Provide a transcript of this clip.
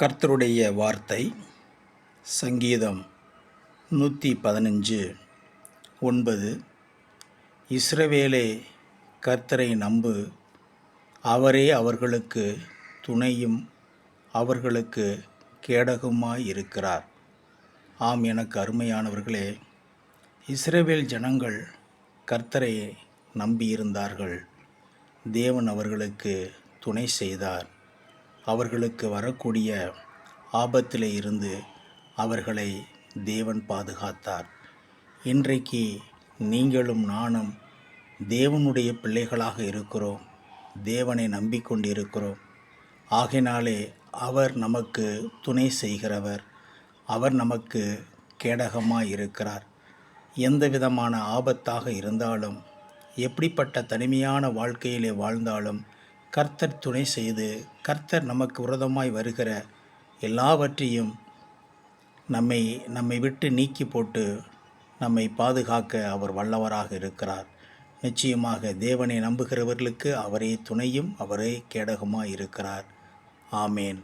கர்த்தருடைய வார்த்தை சங்கீதம் நூற்றி பதினஞ்சு ஒன்பது. இஸ்ரவேலே கர்த்தரை நம்பு. அவரே அவர்களுக்கு துணையும் அவர்களுக்கு கேடகமாய் இருக்கிறார் ஆம் எனக்கு அருமையானவர்களே இஸ்ரவேல் ஜனங்கள் கர்த்தரை நம்பியிருந்தார்கள். தேவன் அவர்களுக்கு துணை செய்தார். அவர்களுக்கு வரக்கூடிய ஆபத்தில் இருந்து அவர்களை தேவன் பாதுகாத்தார். இன்றைக்கு நீங்களும் நானும் தேவனுடைய பிள்ளைகளாக இருக்கிறோம். தேவனை நம்பிக்கொண்டிருக்கிறோம். ஆகினாலே அவர் நமக்கு துணை செய்கிறவர். அவர் நமக்கு கேடகமாக இருக்கிறார். எந்த விதமான ஆபத்தாக இருந்தாலும் எப்படிப்பட்ட தனிமையான வாழ்க்கையிலே வாழ்ந்தாலும் கர்த்தர் துணை செய்து கர்த்தர் நமக்கு விரதமாய் வருகிற எல்லாவற்றையும் நம்மை நம்மை விட்டு நீக்கி போட்டு நம்மை பாதுகாக்க அவர் வல்லவராக இருக்கிறார். நிச்சயமாக தேவனை நம்புகிறவர்களுக்கு அவரே துணையும் அவரே கேடகமாக இருக்கிறார். ஆமேன்.